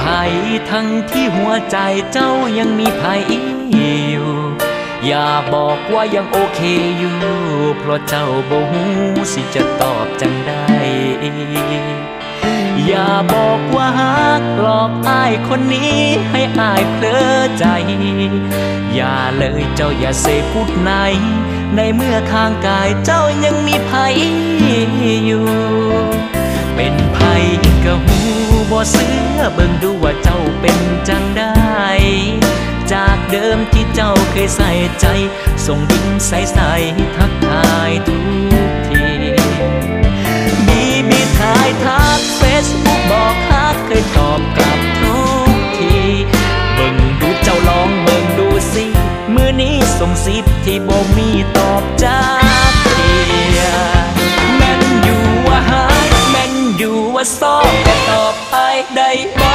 ภัยทั้งที่หัวใจเจ้ายังมีภัยอยู่ อย่าบอกว่ายังโอเคอยู่ เพราะเจ้าบ่หูสิจะตอบจังได้ อย่าบอกว่าฮักหลอกอายคนนี้ให้อายเพลอใจ อย่าเลยเจ้าอย่าเสพูดไหน ในเมื่อข้างกายเจ้ายังมีภัย เสือเบิ่งดูว่าเจ้าเป็นจังได้ จากเดิมที่เจ้าเคยใส่ใจ ส่งยิ้มใสๆทักทายทุกทีบีบีถ่ายทักเฟซบุ๊กบอกฮักเคยตอบกลับทุกที เบิ่งดูเจ้าลองเบิ่งดูสิมือนี้ส่งสิบที่บ่มีตอบจากเทียแม่นอยู่ว่าฮักแม่นอยู่ว่าซอบแต่ตอ ได้บ่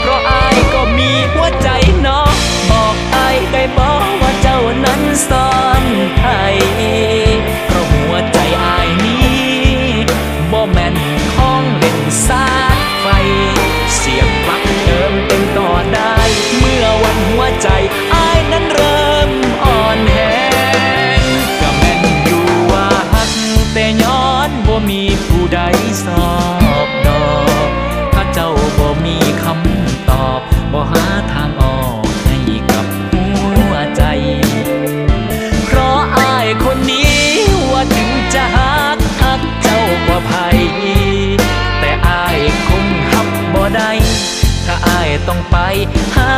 เพราะไอ้ายก็มีหัวใจเนาะบอกไอ้ายได้บ่ว่าเจ้านั้นซ่อนไผเพราะหัวใจอายนี้บ่แม่นของเล่นสาดไฟ เสียงปลั๊กเติมเต็มต่อได้ เมื่อวันหัวใจอายนั้นเริ่มอ่อนแรงก็แม่นอยู่ว่าหักแต่ย้อนบ่มีผู้ใดสอบ คนนี้ว่าถึงจะหักหักเจ้ากว่าภัยแต่อายคงหับบ่ได้ถ้าอายต้องไปหา